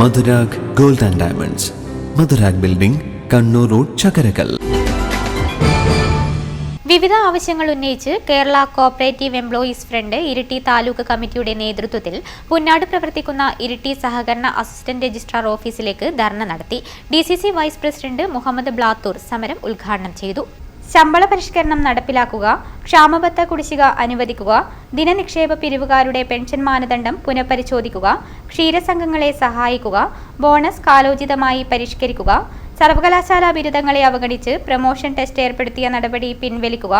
Madhurag gold and diamonds. Madhurag building Kannur road Chakkarakkal. വിവിധ ആവശ്യങ്ങൾ ഉന്നയിച്ച് Kerala cooperative employees front Iritty taluk കമ്മിറ്റിയുടെ നേതൃത്വത്തിൽ പുന്നാട് പ്രവർത്തിക്കുന്ന ഇരിട്ടി സഹകരണ അസിസ്റ്റന്റ് രജിസ്ട്രാർ ഓഫീസിലേക്ക് ധർണ നടത്തി. D vice president Muhammad Blathur സമരം ഉദ്ഘാടനം ചെയ്തു. ശമ്പള പരിഷ്കരണം നടപ്പിലാക്കുക ക്ഷാമബത്ത കുടിശ്ശിക അനുവദിക്കുക ദിനനിക്ഷേപ പിരിവുകാരുടെ പെൻഷൻ മാനദണ്ഡം പുനഃപരിശോധിക്കുക ക്ഷീരസംഘങ്ങളെ സഹായിക്കുക ബോണസ് കാലോചിതമായി പരിഷ്കരിക്കുക സർവകലാശാല ബിരുദങ്ങളെ അവഗണിച്ച് പ്രൊമോഷൻ ടെസ്റ്റ് ഏർപ്പെടുത്തിയ നടപടി പിൻവലിക്കുക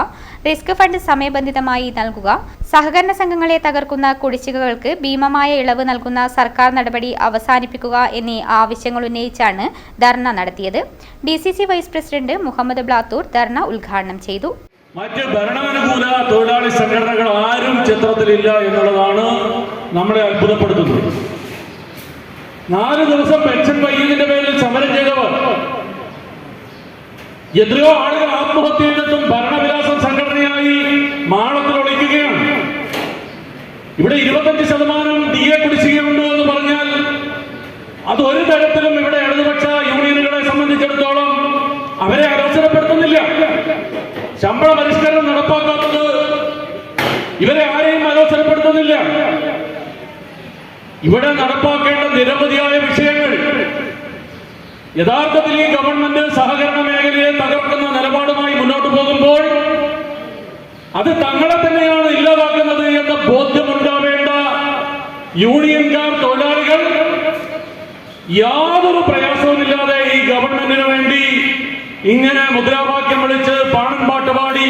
റിസ്ക് ഫണ്ട് സമയബന്ധിതമായി നൽകുക സഹകരണ സംഘങ്ങളെ തകർക്കുന്ന കുടിശ്ശികകൾക്ക് ഭീമമായ ഇളവ് നൽകുന്ന സർക്കാർ നടപടി അവസാനിപ്പിക്കുക എന്നീ ആവശ്യങ്ങൾ ഉന്നയിച്ചാണ് ധർണ നടത്തിയത്. D vice president Muhammad Blathur dharna ഉദ്ഘാടനം ചെയ്തു. മറ്റ് ഭരണാനുകൂല തൊഴിലാളി സംഘടനകൾ ആരും ചിത്രത്തിലില്ല എന്നുള്ളതാണ് നമ്മളെ അത്ഭുതപ്പെടുത്തുന്നത്. നാല് ദിവസം പെൻഷൻ വൈകിയതിന്റെ പേരിൽ സമരം ചെയ്തവർ എത്രയോ ആളുകൾ ആത്മഹത്യ ചെയ്തിട്ടും ഭരണവിലാസം സംഘടനയായി മാളത്തിൽ ഒളിക്കുകയാണ്. ഇവിടെ ഇരുപത്തഞ്ച് ശതമാനം ഡി എ കുടിശ്ശികയുണ്ട് എന്ന് പറഞ്ഞാൽ അത് ഒരു തരത്തിലും ഇവിടെ ഇടതുപക്ഷ യൂണിയനുകളെ സംബന്ധിച്ചിടത്തോളം അവരെ അലോസരപ്പെടുത്തുന്നില്ല. ശമ്പള പരിഷ്കരണം നടപ്പാക്കാത്തത് ഇവരെ ആരെയും അലോസരപ്പെടുത്തുന്നില്ല. ഇവിടെ നടപ്പാക്കേണ്ട നിരവധിയായ വിഷയങ്ങൾ. യഥാർത്ഥത്തിൽ ഈ ഗവൺമെന്റ് സഹകരണ മേഖലയെ തകർക്കുന്ന നിലപാടുമായി മുന്നോട്ട് പോകുമ്പോൾ അത് തങ്ങളെ തന്നെയാണ് ഇല്ലാതാക്കുന്നത് എന്ന ബോധ്യമുണ്ടാവേണ്ട യൂണിയൻകാർ തൊഴിലാളികൾ യാതൊരു പ്രയാസവുമില്ലാതെ ഈ ഗവൺമെന്റിന് വേണ്ടി ഇങ്ങനെ മുദ്രാവാക്യം വിളിച്ച് പാണൻ പാട്ട് പാടി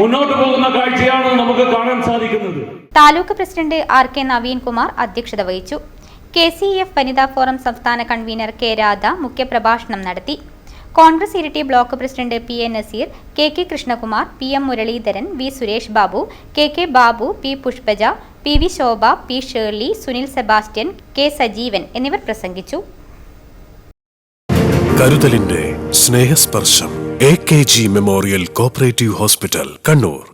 മുന്നോട്ട് പോകുന്ന കാഴ്ചയാണ് നമുക്ക് കാണാൻ സാധിക്കുന്നത്. Taluk president R K Naveenkumar അധ്യക്ഷത വഹിച്ചു. കെ സി എഫ് വനിതാ ഫോറം സംസ്ഥാന കൺവീനർ കെ രാധ മുഖ്യപ്രഭാഷണം നടത്തി. Congress Iritty block president P A Naseer K K Krishnakumar P M Muraleedharan V Suresh Babu K K Babu P Pushpaja P V Shobha P Shirley Sunil Sebastian K Sajeevan എന്നിവർ പ്രസംഗിച്ചു. കരുതലിന്റെ സ്നേഹസ്പർശം A K G memorial cooperative hospital Kannur.